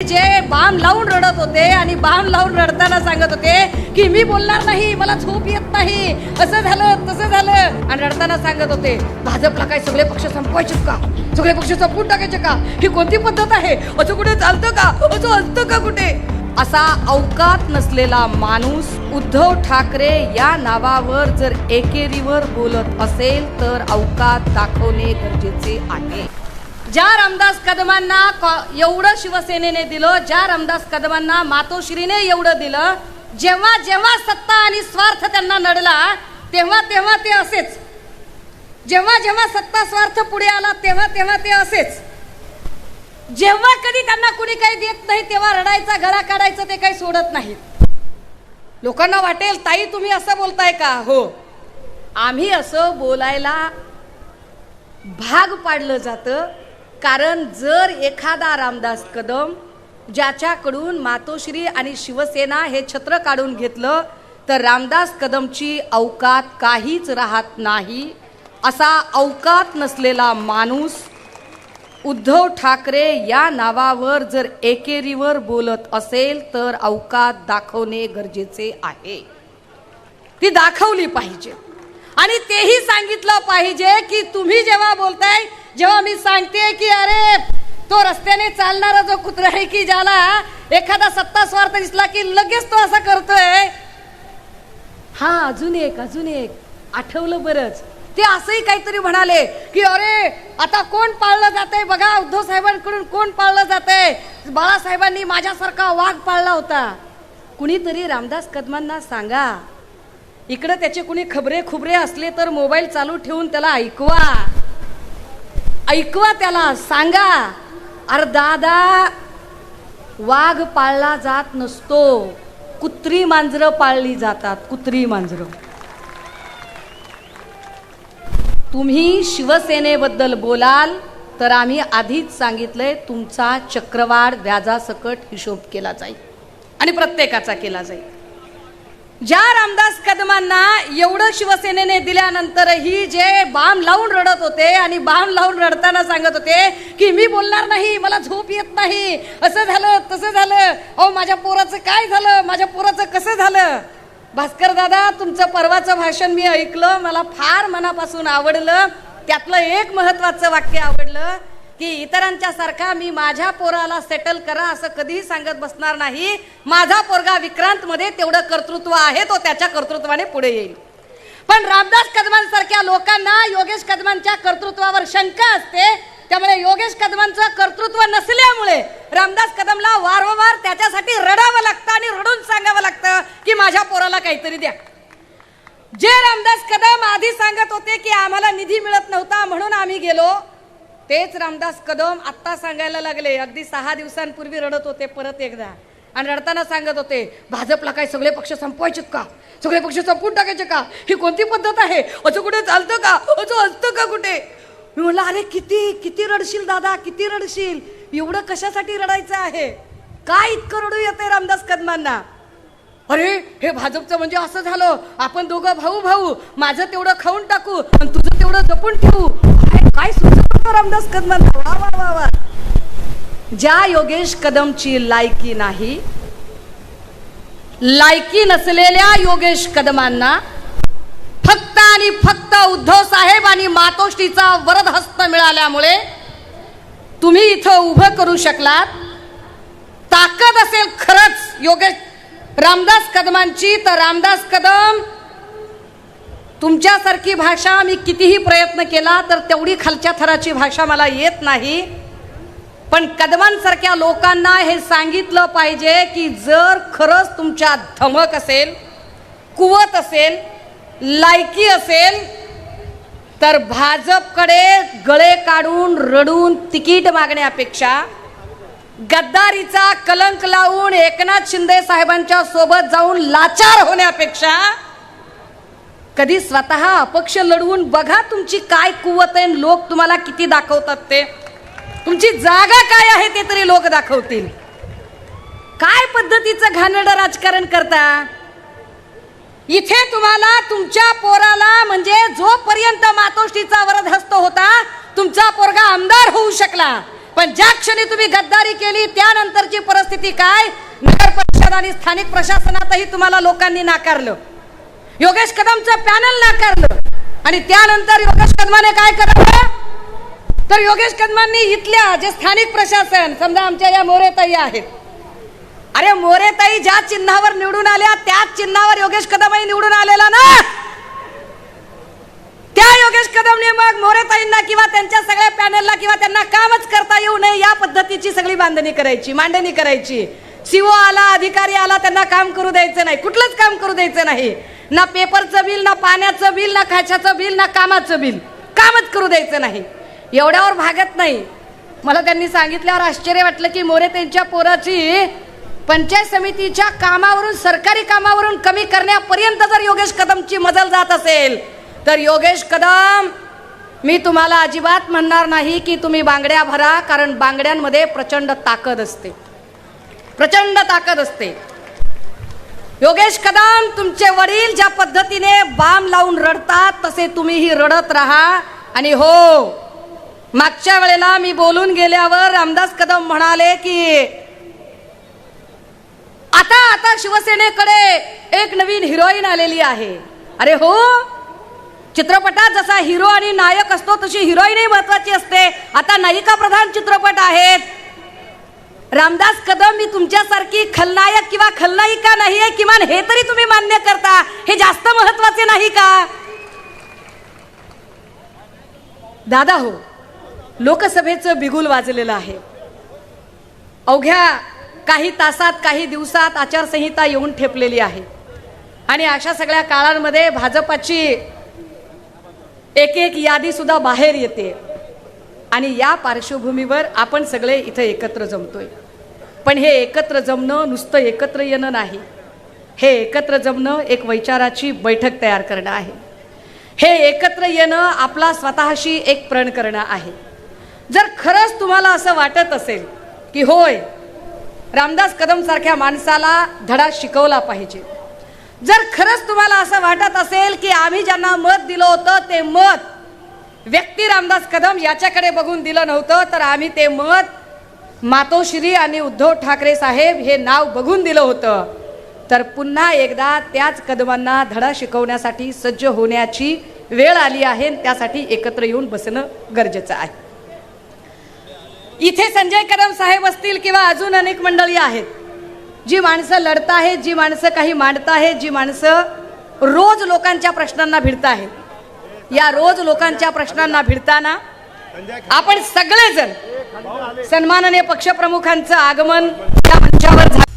जे बाम लावून रडत होते आणि बाम लावून रडताना सांगत होते की मी बोलणार नाही मला झोप येत नाही. असं झालं तसं झालं. आणि रडताना सांगत होते भाजपला काय सगळे पक्ष संपवायचे का? सगळे पक्ष संपून टाकायचे का? ही कोणती पद्धत आहे? असं कुठे चालतं का? असं असतं का कुठे? असा अवकात नसलेला माणूस उद्धव ठाकरे या नावावर जर एकेरीवर बोलत असेल तर अवकात दाखवणे गरजेचे आहे. ज्या रामदास कदमांना कॉ- एवढं शिवसेनेने दिलं ज्या रामदास कदमांना मातोश्रीने एवढं दिलं जेव्हा जेव्हा सत्ता आणि स्वार्थ त्यांना नडला तेव्हा तेव्हा ते असेच. जेव्हा जेव्हा सत्ता स्वार्थ पुढे आला तेव्हा तेव्हा ते असेच. जेव्हा कधी त्यांना कुणी काही देत नाही तेव्हा रडायचा घरा काढायचं ते काही सोडत नाहीत. लोकांना वाटेल ताई तुम्ही असं बोलताय का? हो. आम्ही असं बोलायला भाग पाडलं जातं कारण जर एखादा रामदास कदम ज्याच्याकडून मातोश्री आणि शिवसेना हे छत्र काढून घेतलं तर रामदास कदमची अवकात काहीच राहत नाही. असा अवकात नसलेला माणूस उद्धव ठाकरे या नावावर जर एकेरीवर बोलत असेल तर अवकात दाखवणे गरजेचे आहे. ती दाखवली पाहिजे. आणि तेही सांगितलं पाहिजे की तुम्ही जेव्हा बोलताय जेव्हा मी सांगते की अरे तो रस्त्याने चालणारा जो कुत्रा आहे की ज्याला एखादा सत्ता स्वार्थ दिसला की लगेच तो असं करतोय हा अजून एक अजून एक आठवलं बरंच. ते असंही काहीतरी म्हणाले की अरे आता कोण पाळलं जातंय? बघा उद्धव साहेबांकडून कोण पाळलं जातंय? बाळासाहेबांनी माझ्यासारखा वाघ पाळला होता. कुणीतरी रामदास कदमांना सांगा इकडं त्याचे कुणी खबरे खुबरे असले तर मोबाईल चालू ठेवून त्याला ऐकवा. ऐकवा त्याला सांगा. अरे दादा वाघ पाळला जात नसतो. कुत्री मांजरं पाळली जातात कुत्री मांजरं. तुम्ही शिवसेनेबद्दल बोलाल तर आम्ही आधीच सांगितलंय तुमचा चक्रवाढ व्याजासकट हिशोब केला जाईल. आणि प्रत्येकाचा केला जाईल. ज्या रामदास कदमांना एवढं शिवसेनेने दिल्यानंतरही जे बाम लावून रडत होते आणि बाम लावून रडताना सांगत होते की मी बोलणार नाही मला झोप येत नाही असं झालं तसं झालं. अहो माझ्या पोराचं काय झालं? माझ्या पोराचं कसं झालं? भास्कर दादा तुमचं परवाचं भाषण मी ऐकलं मला फार मनापासून आवडलं. त्यातलं एक महत्वाचं वाक्य आवडलं. की इतरांच्या सारखा मी माझ्या पोराला सेटल करा असं कधीही सांगत बसणार नाही. माझा पोरगा विक्रांत मध्ये तेवढं कर्तृत्व आहे तो त्याच्या कर्तृत्वाने पुढे येईल. पण रामदास कदमांसारख्या लोकांना योगेश कदमांच्या कर्तृत्वावर शंका असते. त्यामुळे योगेश कदमांचं कर्तृत्व नसल्यामुळे रामदास कदमला वारंवार त्याच्यासाठी रडावं लागतं आणि रडून सांगावं लागतं की माझ्या पोराला काहीतरी द्या. जे रामदास कदम आधी सांगत होते की आम्हाला निधी मिळत नव्हता म्हणून आम्ही गेलो तेच रामदास कदम आत्ता सांगायला लागले. अगदी सहा दिवसांपूर्वी रडत होते परत एकदा. आणि रडताना सांगत होते भाजपला काय सगळे पक्ष संपवायचे का? सगळे पक्ष संपून टाकायचे का? ही कोणती पद्धत आहे? असं कुठे चालतं का? असं असतं का कुठे? मी म्हटलं अरे किती किती रडशील दादा किती रडशील? एवढं कशासाठी रडायचं आहे? काय इतकं रडू येते रामदास कदमांना? अरे हे भाजपचं म्हणजे असं झालं. आपण दोघं भाऊ भाऊ. माझं तेवढं खाऊन टाकू आणि तुझं तेवढं जपून ठेवू. काय काय सुचवतो रामदास कदमांना? वा वा वा वा. ज्या योगेश कदमची लायकी नाही लायकी नसलेल्या योगेश कदमांना फक्त आणि फक्त उद्धव साहेब आणि मातोश्रीचा वरद हस्त मिळाल्यामुळे तुम्ही इथं उभं करू शकलात. ताकद असेल खरंच योगेश रामदास कदमांची तर रामदास कदम तुमच्यासारखी भाषा मी कितीही प्रयत्न केला तर तेवढी खालच्या थराची भाषा मला येत नाही. पण कदमांसारख्या लोकांना हे सांगितलं पाहिजे की जर खरंच तुमच्या धमक असेल कुवत असेल लायकी असेल तर भाजपकडे गळे काढून रडून तिकीट मागण्यापेक्षा गद्दारीचा कलंक लावून एकनाथ शिंदे साहेबांच्या सोबत जाऊन लाचार होण्यापेक्षा कधी स्वतः अपक्ष लढवून बघा तुमची काय कुवत आहे लोक तुम्हाला किती दाखवतात ते. तुमची जागा काय आहे ते तरी लोक दाखवतील. काय पद्धतीचं घाणेरडं राजकारण करता? इथे तुम्हाला तुमच्या पोराला म्हणजे जोपर्यंत मातोश्रीचा वरद हस्त होता तुमचा पोरगा आमदार होऊ शकला. पण ज्या क्षणी तुम्ही गद्दारी केली त्यानंतरची परिस्थिती काय? नगर परिषद आणि स्थानिक प्रशासनातही तुम्हाला लोकांनी नाकारलं. योगेश कदमचं पॅनल नाकारलं. आणि त्यानंतर योगेश कदमाने काय करावं? तर योगेश कदमांनी इथल्या जे स्थानिक प्रशासन समजा आमच्या या मोरेताई आहेत. अरे मोरेताई ज्या चिन्हावर निवडून आल्या त्याच चिन्हावर योगेश कदमही निवडून आलेला ना! त्या योगेश कदमने मग मोरेताईंना किंवा त्यांच्या सगळ्या पॅनलला किंवा त्यांना कामच करता येऊ नये या पद्धतीची सगळी बांधणी करायची मांडणी करायची. सीओ आला अधिकारी आला त्यांना काम करू द्यायचं नाही. कुठलंच काम करू द्यायचं नाही. ना पेपरचं बिल ना पाण्याचं बिल ना खायच्याचं बिल ना कामाचं बिल. कामच करू द्यायचं नाही. एवढ्यावर भागत नाही. मला त्यांनी सांगितल्यावर आश्चर्य वाटलं की मोरे त्यांच्या पोराची पंचायत समितीच्या कामावरून सरकारी कामावरून कमी करण्यापर्यंत जर योगेश कदमची मजल जात असेल तर योगेश कदम मी तुम्हाला अजिबात म्हणणार नाही की तुम्ही बांगड्या भरा कारण बांगड्यांमध्ये प्रचंड ताकद असते. प्रचंड ताकद असते. योगेश कदम तुमचे वडील ज्या पद्धतीने बाम लावून रडतात तसे तुम्हीही रडत राहा. आणि हो मागच्या वेळेला मी बोलून गेल्यावर रामदास कदम म्हणाले की आता आता शिवसेनेकडे एक नवीन हिरोईन आलेली आहे. अरे हो चित्रपटात जसा हिरो आणि नायक असतो तशी हिरोईनही महत्वाची असते. आता नायिका प्रधान चित्रपट आहेत. रामदास कदम मी तुमच्यासारखी खलनायक किंवा खलनायिका नाहीये किमान हे तरी तुम्ही मान्य करता. हे जास्त महत्त्वाचे नाही का? दादा हो लोकसभेचं बिगुल वाजलेलं आहे. अवघ्या काही तासात काही दिवसात आचारसंहिता येऊन ठेपलेली आहे. आणि अशा सगळ्या काळांमध्ये भाजपाची एक एक यादी सुद्धा बाहेर येते. आणि या पार्श्वभूमीवर आपण सगळे इथं एकत्र जमतोय. पण हे एकत्र जमणं नुसतं एकत्र येणं नाही. हे एकत्र जमणं एक वैचाराची बैठक तयार करणं आहे. हे एकत्र येणं आपला स्वतःशी एक प्रण करणं आहे. जर खरंच तुम्हाला असं वाटत असेल की होय रामदास कदम सारख्या माणसाला धडा शिकवला पाहिजे. जर खरंच तुम्हाला असं वाटत असेल की आम्ही ज्यांना मत दिलं होतं ते मत व्यक्ती रामदास कदम याच्याकडे बघून दिलं नव्हतं तर आम्ही ते मत मातोश्री आणि उद्धव ठाकरे साहेब हे नाव बघून दिलं होतं. तर पुन्हा एकदा त्याच कदमांना धडा शिकवण्यासाठी सज्ज होण्याची वेळ आली आहे आणि त्यासाठी एकत्र येऊन बसणं गरजेचं आहे. इथे संजय कदम साहेब असतील किंवा अजून अनेक मंडळी आहेत जी माणसं लढत आहेत जी माणसं काही मांडत आहेत जी माणसं रोज लोकांच्या प्रश्नांना भिडत आहेत या रोज लोकांच्या प्रश्नांना भिडताना आपण सगळेजण सन्माननीय पक्षप्रमुखांचं आगमन या मंचावर झालं.